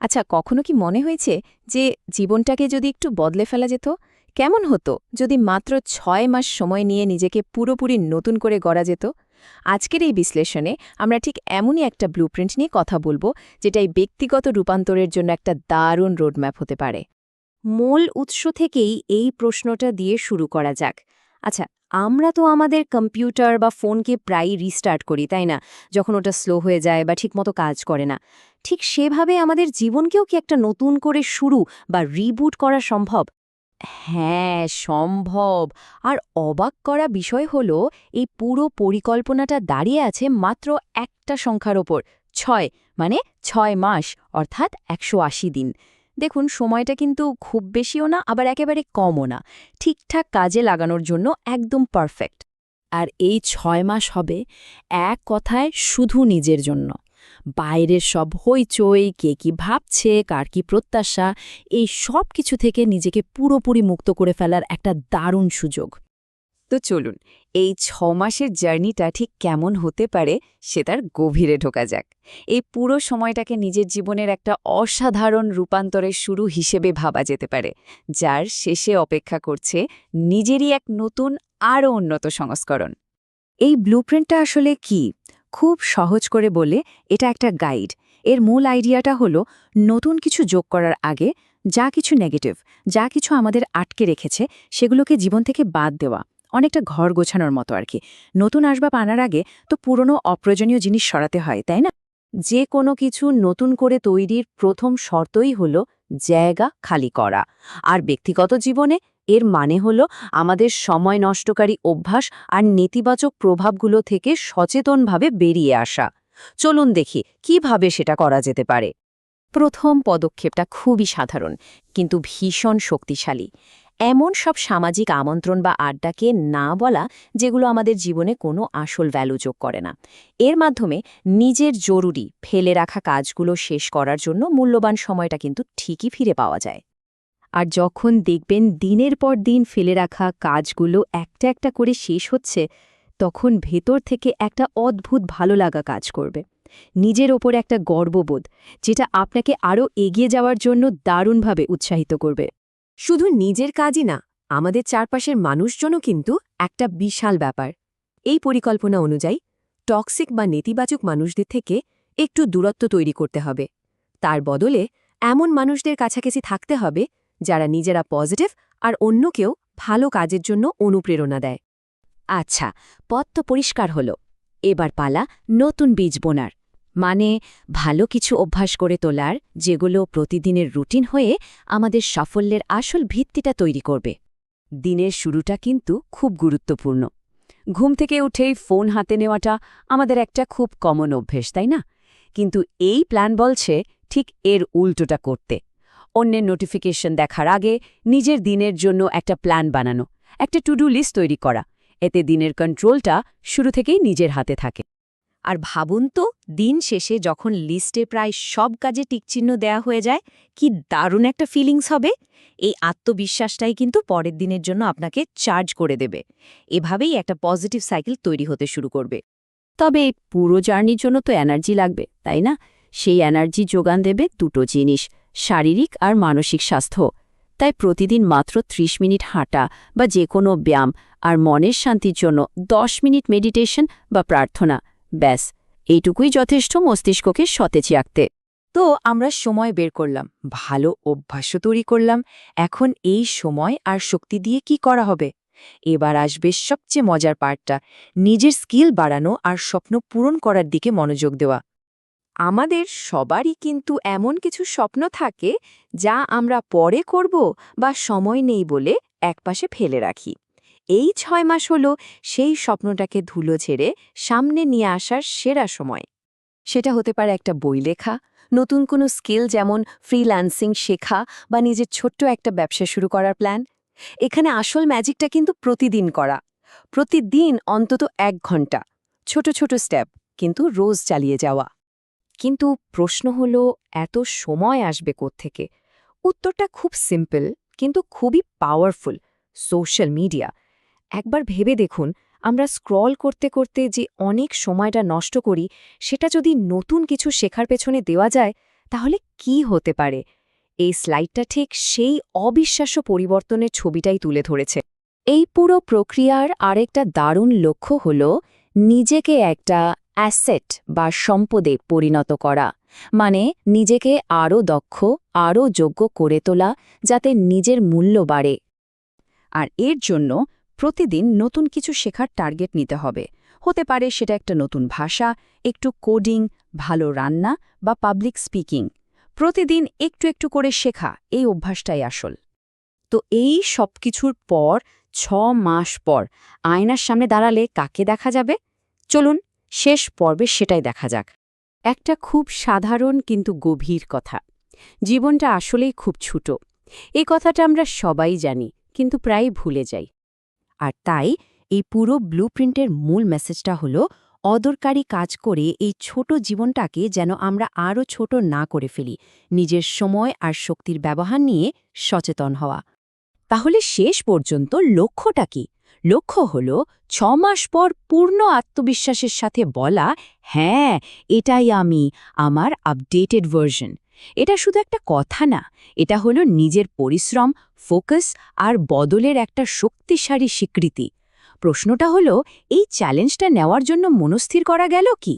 আচ্ছা কখনো কি মনে হয়েছে যে জীবনটাকে যদি একটু বদলে ফেলা যেত? কেমন হতো যদি মাত্র ছয় মাস সময় নিয়ে নিজেকে পুরোপুরি নতুন করে গড়া যেত? আজকের এই বিশ্লেষণে আমরা ঠিক এমনই একটা ব্লুপ্রিন্ট নিয়ে কথা বলব যেটা এই ব্যক্তিগত রূপান্তরের জন্য একটা দারুণ রোডম্যাপ হতে পারে। মূল উৎস থেকেই এই প্রশ্নটা দিয়ে শুরু করা যাক। আচ্ছা আমরা তো আমাদের কম্পিউটার বা ফোনকে প্রায়ই রিস্টার্ট করি, তাই না? যখন ওটা স্লো হয়ে যায় বা ঠিকমতো কাজ করে না। ঠিক সেভাবে আমাদের জীবনকেও কি একটা নতুন করে শুরু বা রিবুট করা সম্ভব? হ্যাঁ সম্ভব। আর অবাক করা বিষয় হল, এই পুরো পরিকল্পনাটা দাঁড়িয়ে আছে মাত্র একটা সংখ্যার ওপর, ছয় মানে ছয় মাস, অর্থাৎ একশো আশি দিন। দেখুন, সময়টা কিন্তু খুব বেশিও না, আবার একেবারে কমও না। ঠিকঠাক কাজে লাগানোর জন্য একদম পারফেক্ট আর এই ছয় মাস হবে এক কথায় শুধু নিজের জন্য। বাইরের সব হইচই, কে কি ভাবছে, কার কি প্রত্যাশা, এই সব কিছু থেকে নিজেকে পুরোপুরি মুক্ত করে ফেলার একটা দারুণ সুযোগ। তো চলুন, এই ছ মাসের জার্নিটা ঠিক কেমন হতে পারে সে তার গভীরে ঢোকা যাক। এই পুরো সময়টাকে নিজের জীবনের একটা অসাধারণ রূপান্তরের শুরু হিসেবে ভাবা যেতে পারে, যার শেষে অপেক্ষা করছে নিজেরই এক নতুন, আরও উন্নত সংস্করণ। এই ব্লুপ্রিন্টটা আসলে কি? খুব সহজ করে বলে, এটা একটা গাইড। এর মূল আইডিয়াটা হলো, নতুন কিছু যোগ করার আগে যা কিছু নেগেটিভ, যা কিছু আমাদের আটকে রেখেছে, সেগুলোকে জীবন থেকে বাদ দেওয়া। অনেকটা ঘর গোছানোর মতো আর কি। নতুন আসবাব আনার আগে তো পুরনো অপ্রয়োজনীয় জিনিস সরাতে হয়, তাই না? যে কোনো কিছু নতুন করে তৈরির প্রথম শর্তই হল জায়গা খালি করা। আর ব্যক্তিগত জীবনে এর মানে হল আমাদের সময় নষ্টকারী অভ্যাস আর নেতিবাচক প্রভাবগুলো থেকে সচেতনভাবে বেরিয়ে আসা। চলুন দেখি, কীভাবে সেটা করা যেতে পারে? প্রথম পদক্ষেপটা খুবই সাধারণ, কিন্তু ভীষণ শক্তিশালী। এমন সব সামাজিক আমন্ত্রণ বা আড্ডাকে না বলা যেগুলো আমাদের জীবনে কোনো আসল ভ্যালু যোগ করে না। এর মাধ্যমে নিজের জরুরি, ফেলে রাখা কাজগুলো শেষ করার জন্য মূল্যবান সময়টা কিন্তু ঠিকই ফিরে পাওয়া যায়। আর যখন দেখবেন দিনের পর দিন ফেলে রাখা কাজগুলো একটা একটা করে শেষ হচ্ছে, তখন ভেতর থেকে একটা অদ্ভুত ভালো লাগা কাজ করবে। নিজের ওপর একটা গর্ববোধ, যেটা আপনাকে আরও এগিয়ে যাওয়ার জন্য দারুণভাবে উৎসাহিত করবে। শুধু নিজের কাজই না, আমাদের চারপাশের মানুষজনও কিন্তু একটা বিশাল ব্যাপার। এই পরিকল্পনা অনুযায়ী, টক্সিক বা নেতিবাচক মানুষদের থেকে একটু দূরত্ব তৈরি করতে হবে। তার বদলে, এমন মানুষদের কাছাকাছি থাকতে হবে, যারা নিজেরা পজিটিভ আর অন্যকেও ভালো কাজের জন্য অনুপ্রেরণা দেয়। আচ্ছা পথ তো পরিষ্কার হল। এবার পালা নতুন বীজ বোনার। মানে ভালো কিছু অভ্যাস করে তোলার, যেগুলো প্রতিদিনের রুটিন হয়ে আমাদের সাফল্যের আসল ভিত্তিটা তৈরি করবে। দিনের শুরুটা কিন্তু খুব গুরুত্বপূর্ণ। ঘুম থেকে উঠেই ফোন হাতে নেওয়াটা আমাদের একটা খুব কমন অভ্যেস, তাই না? কিন্তু এই প্ল্যান বলছে ঠিক এর উল্টোটা করতে। অন্যের নোটিফিকেশন দেখার আগে নিজের দিনের জন্য একটা প্ল্যান বানানো, একটা টু ডু লিস্ট তৈরি করা। এতে দিনের কন্ট্রোলটা শুরু থেকেই নিজের হাতে থাকে। আর ভাবুন তো, দিন শেষে যখন লিস্টে প্রায় সব কাজে টিকচিহ্ন দেয়া হয়ে যায়, কি দারুণ একটা ফিলিংস হবে। এই আত্মবিশ্বাসটাই কিন্তু পরের দিনের জন্য আপনাকে চার্জ করে দেবে। এভাবেই একটা পজিটিভ সাইকেল তৈরি হতে শুরু করবে। তবে পুরো জার্নির জন্য তো এনার্জি লাগবে, তাই না? সেই এনার্জি যোগান দেবে দুটো জিনিস, শারীরিক আর মানসিক স্বাস্থ্য। তাই প্রতিদিন মাত্র ৩০ মিনিট হাঁটা বা যে কোনো ব্যায়াম আর মনের শান্তির জন্য ১০ মিনিট মেডিটেশন বা প্রার্থনা। ব্যাস, এইটুকুই যথেষ্ট মস্তিষ্ককে সতেজ রাখতে তো আমরা সময় বের করলাম, ভালো অভ্যাসও তৈরি করলাম, এখন এই সময় আর শক্তি দিয়ে কি করা হবে? এবার আসবে সবচেয়ে মজার পার্টটা, নিজের স্কিল বাড়ানো আর স্বপ্ন পূরণ করার দিকে মনোযোগ দেওয়া। আমাদের সবারই কিন্তু এমন কিছু স্বপ্ন থাকে, যা আমরা পরে করব বা সময় নেই বলে একপাশে ফেলে রাখি। এই ছয় মাস হল সেই স্বপ্নটাকে ধুলো ছেড়ে সামনে নিয়ে আসার সেরা সময়। সেটা হতে পারে একটা বই লেখা, নতুন কোনো স্কিল যেমন ফ্রিল্যান্সিং শেখা বা নিজের ছোট্ট একটা ব্যবসা শুরু করার প্ল্যান। এখানে আসল ম্যাজিকটা কিন্তু প্রতিদিন করা। প্রতিদিন অন্তত এক ঘণ্টা। ছোট ছোট স্টেপ, কিন্তু রোজ চালিয়ে যাওয়া। কিন্তু প্রশ্ন হল, এত সময় আসবে থেকে উত্তরটা খুব সিম্পল, কিন্তু খুবই পাওয়ারফুল, সোশ্যাল মিডিয়া। একবার ভেবে দেখুন, আমরা স্ক্রল করতে করতে যে অনেক সময়টা নষ্ট করি, সেটা যদি নতুন কিছু শেখার পেছনে দেওয়া যায়, তাহলে কি হতে পারে? এই স্লাইডটা ঠিক সেই অবিশ্বাস্য পরিবর্তনের ছবিটাই তুলে ধরেছে। এই পুরো প্রক্রিয়ার আরেকটা দারুণ লক্ষ্য হল নিজেকে একটা অ্যাসেট বা সম্পদে পরিণত করা। মানে নিজেকে আরও দক্ষ, আরও যোগ্য করে তোলা, যাতে নিজের মূল্য বাড়ে। আর এর জন্য প্রতিদিন নতুন কিছু শেখার টার্গেট নিতে হবে। হতে পারে সেটা একটা নতুন ভাষা, একটু কোডিং ভালো রান্না বা পাবলিক স্পিকিং প্রতিদিন একটু একটু করে শেখা, এই অভ্যাসটাই আসল। তো এই সব কিছুর পর, ছ মাস পর আয়নার সামনে দাঁড়ালে কাকে দেখা যাবে? চলুন, শেষ পর্বে সেটাই দেখা যাক। একটা খুব সাধারণ কিন্তু গভীর কথা। জীবনটা আসলেই খুব ছোট। এই কথাটা আমরা সবাই জানি, কিন্তু প্রায় ভুলে যাই। আর তাই এই পুরো ব্লুপ্রিন্টের মূল মেসেজটা হলো, অদরকারি কাজ করে এই ছোট জীবনটাকে যেন আমরা আরও ছোট না করে ফেলি, নিজের সময় আর শক্তির ব্যবহার নিয়ে সচেতন হওয়া। তাহলে শেষ পর্যন্ত লক্ষ্যটা কি? লক্ষ্য হল ছ মাস পর পূর্ণ আত্মবিশ্বাসের সাথে বলা হ্যাঁ এটাই আমি, আমার আপডেটেড ভার্সন। এটা শুধু একটা কথা না, এটা হলো নিজের পরিশ্রম, ফোকাস আর বদলের একটা শক্তিশালী স্বীকৃতি। প্রশ্নটা হলো, এই চ্যালেঞ্জটা নেওয়ার জন্য মনস্থির করা গেল কি?